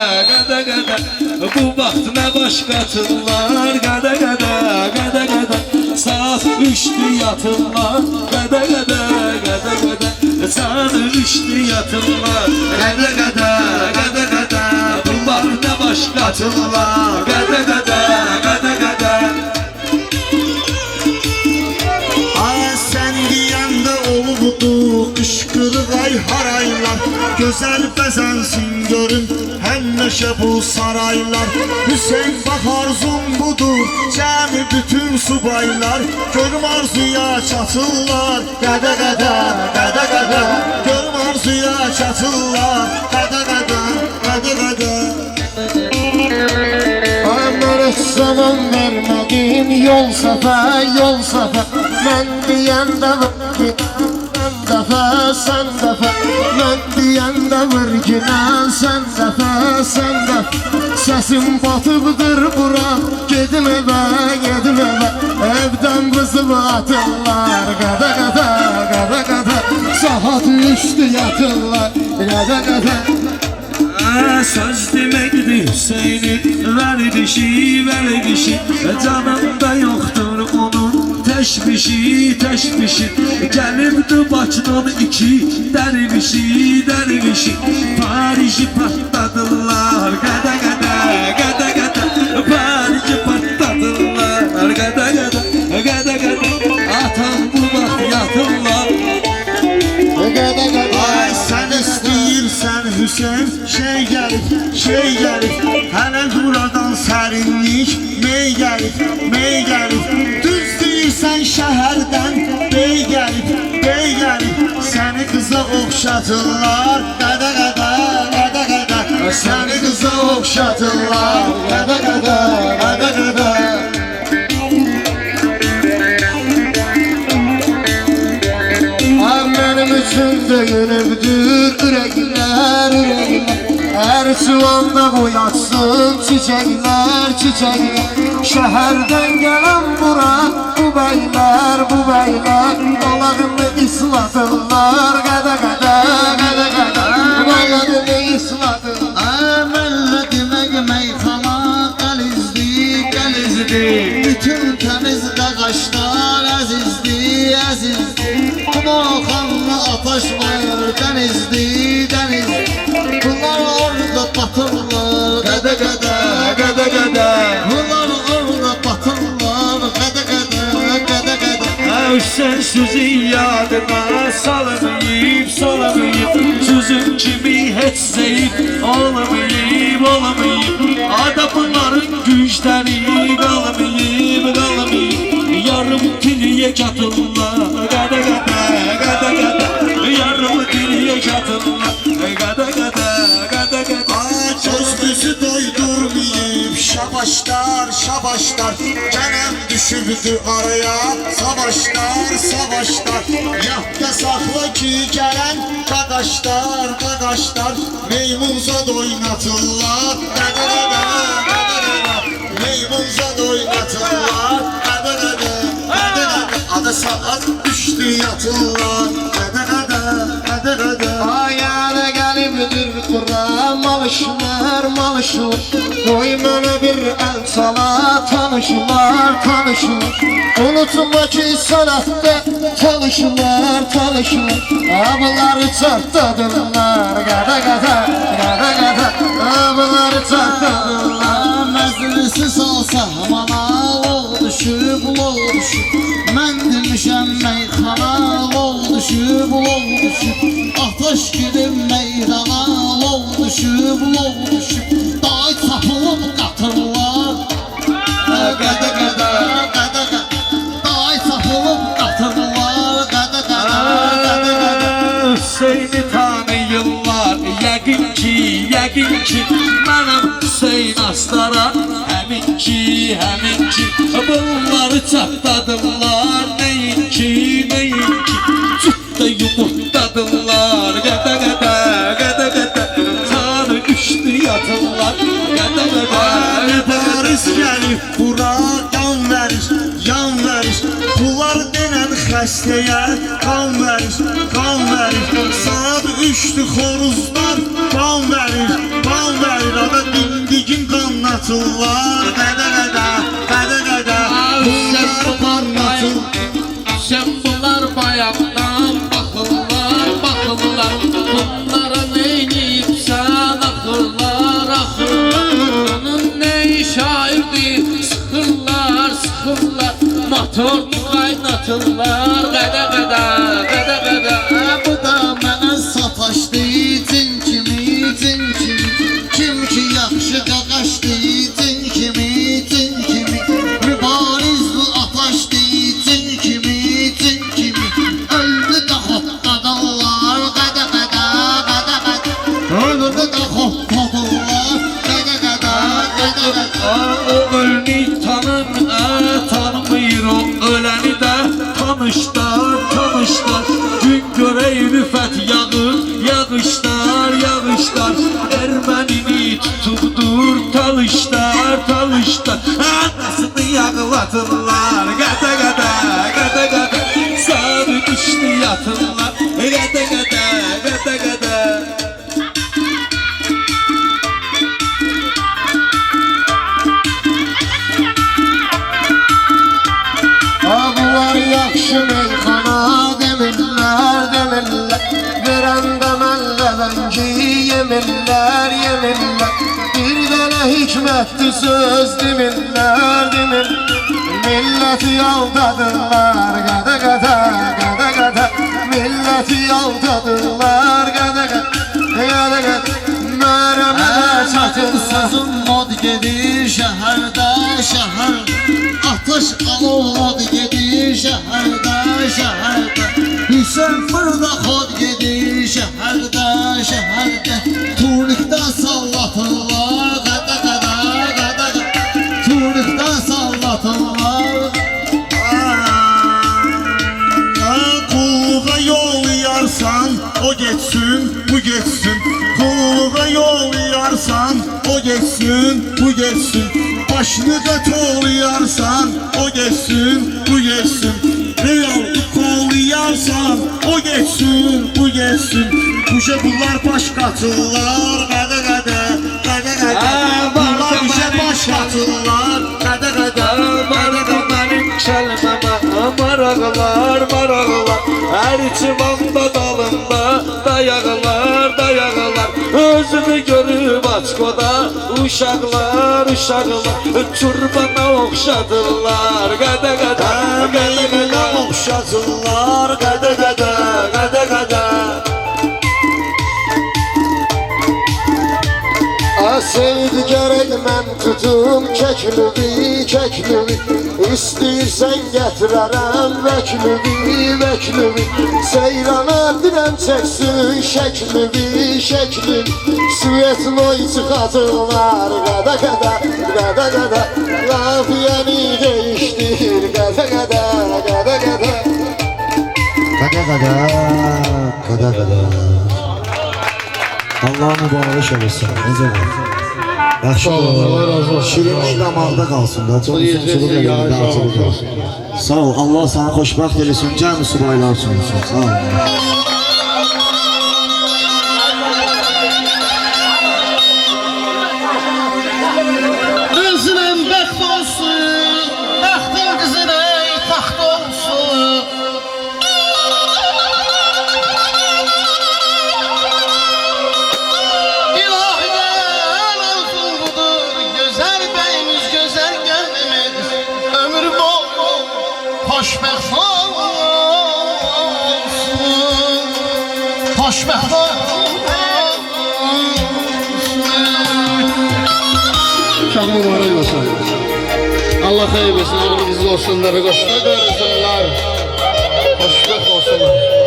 Gada gada bu nə baş qatırlar Gada gada gada gada saat üçdü yatırlar. Gada gada gada gada saat üçdü yatırlar. Gada gada gada gada bu nə baş qatırlar Gada gada gada gada. Ay sen diyende oldu Kışkırık ay haraylar Güzel bezensin görün neşe bu saraylar Hüseyin bak arzum budur Cemi bütün subaylar Görüm arzuya çatırlar Gada gada gada gada Görüm arzuya çatırlar Gada gada gada gada Ömür zaman vermedim yol sefer yol sefer Ben diyende vır sen defa sen defa Vır günah sen defa sen defa Sesim batıbdır bura. Gedim eve gedim eve. Evden kızımı atırlar. Gada gada gada gada. Saat üçtü yatırlar. Gada Aa, Söz demekdi Hüseyin'in Verdişi verdişi Canımda yoktur onun Teşvişi teşvişi. Gelirdi Bakıdan iki Dervişi dervişi. Paris'i patladılar Gada gada gada gada. Paris'i patladılar Gada gada gada gada. Atam bu bak yatırlar. Ay sen istəyirsən Hüseyin. Şey gəlir, şey gəlir Hələ buradan sərinlik Mey gəlir, mey deyirsən şəhərdən Bey gəlir, bey gəlir Səni qıza oxşatırlar Qədə qədə, qədə qədə Səni qıza oxşatırlar Qədə qədə, qədə qədə Am benim için dönübdür yürekler yürekler Her şu anda boyatsın çiçekler çiçekler Şehirden gelen bura bu beyler bu beyler. Dolarını ıslatırlar gada gada gada gada Dolarını ıslatırlar Əməllə demək meyxana qəlizdi, qəlizdi Bütün təmiz qaqaşlar əzizdi, əzizdi Qumaxanlı ataş var, dənizdi, sözün yadına salamayıp salamayıp Sözün kimi hiç zayıf olamayıp olamayıp Adamların güçleri kalamayıp kalamayıp Yarım tiliye katılma Gada gada gada gada. Yarım tiliye katılma Gada gada gada gada. Gözümüzü doydurmayayım. Şabaşlar şabaşlar. Gelen düşürdü araya Savaşlar savaşlar. Yahda sakla ki gelen Kadaşlar kadaşlar. Oynatırlar dada Meymunza oynatırlar. Dada dada dada Adı saat düştü yatırlar Ayağına gelipdir kuram alışlar malışlar Koy bana bir el sala tanışlar tanışlar Unutma ki sanatta çalışırlar çalışırlar Abıları çarptadırlar Gada gada gada gada. Abıları çarptadırlar Məclisi salsa hamana Lol düşüb, lol düşüb Mən demişəm meyxana Lol düşüb, lol düşüb meydana Lol düşüb, lol yəqin ki Mənəm Hüseyin Astara Həmin ki, həmin ki Bunları çatladırlar xəstəyə qan verir, qan verir Saat üçdü xoruzlar qan verir, qan verir Ada dindigin qanlatırlar Qədə qədə, qədə qədə Bunlar parlatır. Sen bunlar bayaktan bakırlar bakırlar. Bunlara neyniyip sen akırlar akırlar. Onun ne şairdi sıkırlar sıkırlar Motor kaynatırlar Gada gada gada. Gada Bu da mənə sataşdı cin kimi, cin kimi Kim ki yaxşı qaqaşdı cin kimi, cin kimi Mübariz bu ataşdı cin kimi, cin kimi Öldü də hoppadalar, qada qada, qada qada Öldü də hoppadalar, qada qada, qada qada Tanışlar, tanışlar Gün görək rüfət yağır Yağışlar, yağışlar. Ermənini tutubdur Talışlar, talışlar. Anasını yağlatırlar. Qədə qədə, qədə qədə Sarı düşdü yatırlar Qədə qədə, hikmətli söz demirlər Milləti aldadırlar, qədə qədə, qədə qədə Milləti aldadırlar, qədə qədə, qədə qədə Mərəmədə çatırlar Sazın mod gedir şəhərdə, şəhərdə Atış alovlad gedir şəhərdə, şəhərdə o geçsin bu geçsin. Kulluğa yol yarsan o geçsin bu geçsin. Başını katoluyarsan o geçsin bu geçsin. Real koluyarsan o geçsin bu geçsin. Kuşa bunlar baş katırlar. Qədə qədə qədə Aa, Bunlar benim baş katırlar. Qədə qədə Var da benim kəlməmə maraqlar, Pərçivanda dalında dayağlar dayağlar Özünü görüb açkoda uşaqlar uşaqlar Çurbana oxşadırlar qədə qədə Meyvələ oxşadırlar qədə qədə qədə qədə Sevdi gerek mən tutum kəklivi, kəklivi İstəyirsən gətirərəm vəklivi, vəklivi Seyrana dirəm çəksin şəklivi, şəklivi Svetloy çıxatırlar qədə qədə, qədə qədə Qafiyəni değişdir qədə qədə, qədə qədə Qədə qədə, qədə qədə. Allah mübarək eləsin. Necə var? Yaxşı olur. Şirinlik damaqda qalsın da. Çox uzunçuluq eləyəndə qalsın. Sağ ol. Allah səni xoşbəxt eləsin. Cəmi subaylar üçün olsun. Sağ ol. bayram mübarek olsun. Allah hayır etsin, ağlınızda olsunlar, koşta görürsünler, hoşluk olsunlar.